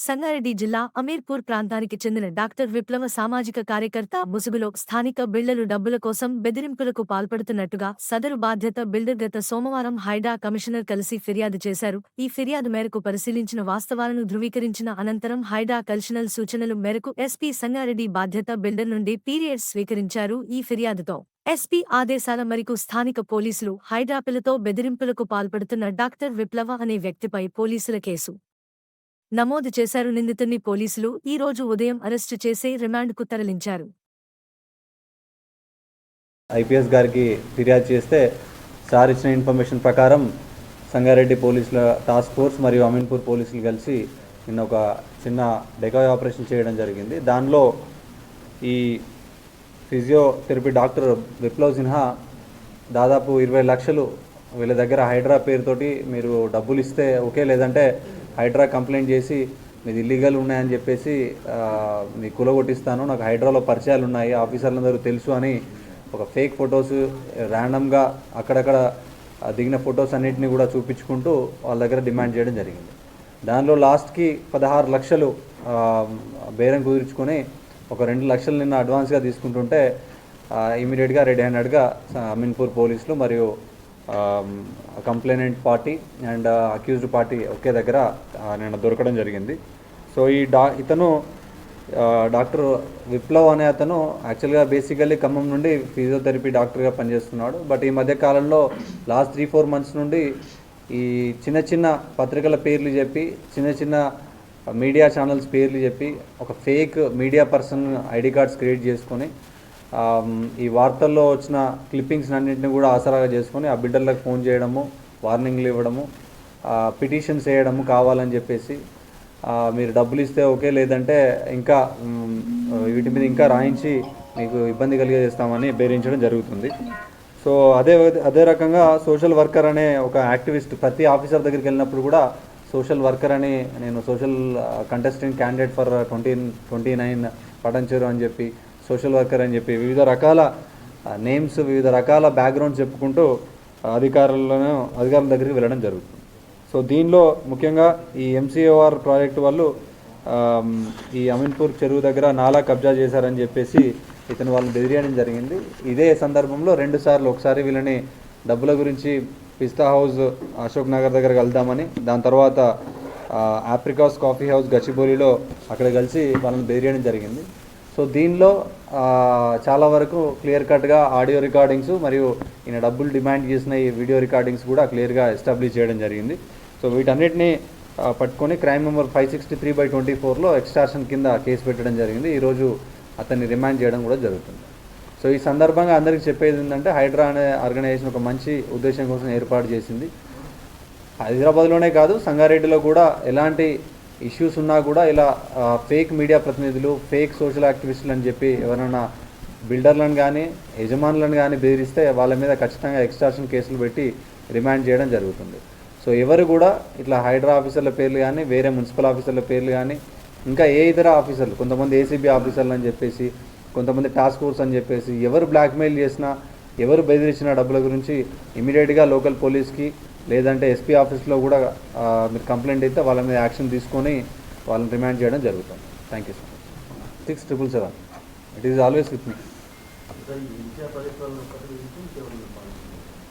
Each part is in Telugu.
సంగారెడ్డి జిల్లా అమీర్పూర్ ప్రాంతానికి చెందిన డాక్టర్ విప్లవ సామాజిక కార్యకర్త ముసుగులో స్థానిక బిల్డర్లు డబ్బుల కోసం బెదిరింపులకు పాల్పడుతున్నట్టుగా సదరు బాధ్యత బిల్డర్ గత సోమవారం హైడ్రా కమిషనర్ కలిసి ఫిర్యాదు చేశారు. ఈ ఫిర్యాదు మేరకు పరిశీలించిన వాస్తవాలను ధృవీకరించిన అనంతరం హైడ్రా కల్షనల్ సూచనలు మేరకు ఎస్పీ సంగారెడ్డి బాధ్యత బిల్డర్ నుండి పీరియడ్స్ స్వీకరించారు. ఈ ఫిర్యాదుతో ఎస్పీ ఆదేశాల మేరకు స్థానిక పోలీసులు హైడ్రాపిలతో బెదిరింపులకు పాల్పడుతున్న డాక్టర్ విప్లవ అనే వ్యక్తిపై పోలీసుల కేసు నమోదు చేశారు నిందితుడిని పోలీసులు. ఈ రోజు ఉదయం అరెస్టు చేసి రిమాండ్కు తరలించారు. ఐపీఎస్ గారికి ఫిర్యాదు చేస్తే సార్ ఇచ్చిన ఇన్ఫర్మేషన్ ప్రకారం సంగారెడ్డి పోలీసుల టాస్క్ ఫోర్స్ మరియు అమీన్పూర్ పోలీసులు కలిసి నిన్న ఒక చిన్న డెకాయ్ ఆపరేషన్ చేయడం జరిగింది. దానిలో ఈ ఫిజియోథెరపీ డాక్టర్ విప్లవ్ సిన్హా దాదాపు ఇరవై లక్షలు వీళ్ళ దగ్గర హైడ్రా పేరుతోటి మీరు డబ్బులు ఇస్తే ఓకే లేదంటే హైడ్రా కంప్లైంట్ చేసి మీది ఇల్లీగల్ ఉన్నాయని చెప్పేసి మీ కులగొట్టిస్తాను నాకు హైడ్రాలో పరిచయాలు ఉన్నాయి ఆఫీసర్లందరూ తెలుసు అని ఒక ఫేక్ ఫొటోస్ ర్యాండమ్గా అక్కడక్కడ దిగిన ఫొటోస్ అన్నింటినీ కూడా చూపించుకుంటూ వాళ్ళ దగ్గర డిమాండ్ చేయడం జరిగింది. దానిలో లాస్ట్కి పదహారు లక్షలు బేరం కుదుర్చుకొని ఒక రెండు లక్షలు నిన్న అడ్వాన్స్గా తీసుకుంటుంటే ఇమీడియట్గా రెడీ హ్యాండెడ్గా అమీన్పూర్ పోలీసులు మరియు complainant party and accused party ఒకే దగ్గర నేను దొరకడం జరిగింది. సో ఈ డా ఇతను డాక్టర్ విప్లవ్ అనే అతను యాక్చువల్గా బేసికల్లీ ఖమ్మం నుండి ఫిజియోథెరపీ డాక్టర్గా పనిచేస్తున్నాడు. బట్ ఈ మధ్య కాలంలో లాస్ట్ త్రీ ఫోర్ మంత్స్ నుండి ఈ చిన్న చిన్న పత్రికల పేర్లు చెప్పి చిన్న చిన్న మీడియా ఛానల్స్ పేర్లు చెప్పి ఒక fake media person ID cards create చేసుకొని ఈ వార్తల్లో వచ్చిన క్లిప్పింగ్స్ అన్నింటిని కూడా ఆసరాగా చేసుకొని ఆ బిడ్డర్లకు ఫోన్ చేయడము వార్నింగ్లు ఇవ్వడము పిటిషన్స్ వేయడము కావాలని చెప్పేసి మీరు డబ్బులు ఇస్తే ఓకే లేదంటే ఇంకా వీటి మీద ఇంకా రాయించి మీకు ఇబ్బంది కలిగజేస్తామని బెదిరించడం జరుగుతుంది. సో అదే అదే రకంగా సోషల్ వర్కర్ అనే ఒక యాక్టివిస్ట్ ప్రతి ఆఫీసర్ దగ్గరికి వెళ్ళినప్పుడు కూడా సోషల్ వర్కర్ అని నేను social contestant candidate for twenty twenty nine Patancheru అని చెప్పి సోషల్ వర్కర్ అని చెప్పి వివిధ రకాల నేమ్స్ వివిధ రకాల బ్యాక్గ్రౌండ్ చెప్పుకుంటూ అధికారులను అధికారుల దగ్గరికి వెళ్ళడం జరుగుతుంది. సో దీనిలో ముఖ్యంగా ఈ ఎంసీఓఆర్ ప్రాజెక్టు వాళ్ళు ఈ అమీన్పూర్ చెరువు దగ్గర నాలా కబ్జా చేశారని చెప్పేసి ఇతను వాళ్ళని బెదిరియడం జరిగింది. ఇదే సందర్భంలో రెండు సార్లు ఒకసారి వీళ్ళని డబ్బుల గురించి పిస్తా హౌస్ అశోక్ నగర్ దగ్గర కలుద్దామని దాని తర్వాత ఆఫ్రికాస్ ఆప్రికాస్ కాఫీ హౌస్ గచ్చిబౌలిలో అక్కడ కలిసి వాళ్ళని బెదిరియడం జరిగింది. సో దీనిలో చాలా వరకు క్లియర్ కట్గా ఆడియో రికార్డింగ్స్ మరియు ఈయన డబ్బులు డిమాండ్ చేసిన ఈ వీడియో రికార్డింగ్స్ కూడా క్లియర్గా ఎస్టాబ్లిష్ చేయడం జరిగింది. సో వీటన్నిటిని పట్టుకొని crime number five sixty three by twenty ఫోర్లో ఎక్స్టార్షన్ కింద కేసు పెట్టడం జరిగింది. ఈరోజు అతన్ని రిమాండ్ చేయడం కూడా జరుగుతుంది. సో ఈ సందర్భంగా అందరికీ చెప్పేది ఏంటంటే హైడ్రా అనే ఆర్గనైజేషన్ ఒక మంచి ఉద్దేశం కోసం ఏర్పాటు చేసింది. హైదరాబాద్లోనే కాదు సంగారెడ్డిలో కూడా ఎలాంటి ఇష్యూస్ ఉన్నా కూడా ఇలా ఫేక్ మీడియా ప్రతినిధులు ఫేక్ సోషల్ యాక్టివిస్టులు అని చెప్పి ఎవరైనా బిల్డర్లను కానీ యజమానులను కానీ బెదిరిస్తే వాళ్ళ మీద ఖచ్చితంగా ఎక్స్ట్రాషన్ కేసులు పెట్టి రిమాండ్ చేయడం జరుగుతుంది. సో ఎవరు కూడా ఇట్లా హైడ్రా ఆఫీసర్ల పేర్లు కానీ వేరే మున్సిపల్ ఆఫీసర్ల పేర్లు కానీ ఇంకా ఏ ఇతర ఆఫీసర్లు కొంతమంది ఏసీబీ ఆఫీసర్లు అని చెప్పేసి కొంతమంది టాస్క్ ఫోర్స్ అని చెప్పేసి ఎవరు బ్లాక్మెయిల్ చేసినా ఎవరు బెదిరించిన డబ్బుల గురించి ఇమీడియట్గా లోకల్ పోలీస్కి లేదంటే ఎస్పీ ఆఫీస్లో కూడా మీరు కంప్లైంట్ అయితే వాళ్ళ మీద యాక్షన్ తీసుకొని వాళ్ళని రిమాండ్ చేయడం జరుగుతుంది. Thank you so much six triple seven it is always with me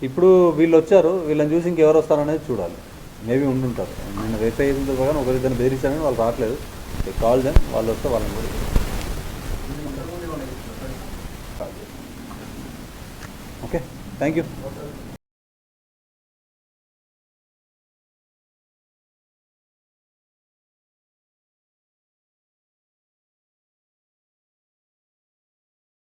ఇప్పుడు వీళ్ళు వచ్చారు వీళ్ళని చూసి ఇంకెవరు వస్తారనేది చూడాలి. మేబీ ఉండుంటారు. నేను వెరిఫై చేసిన ప్రకారం ఒకరిద్దరు బెదిరించారని వాళ్ళు రావట్లేదు. కాల్ దెన్ వాళ్ళు వస్తే వాళ్ళని కూడా ఓకే థ్యాంక్ యూ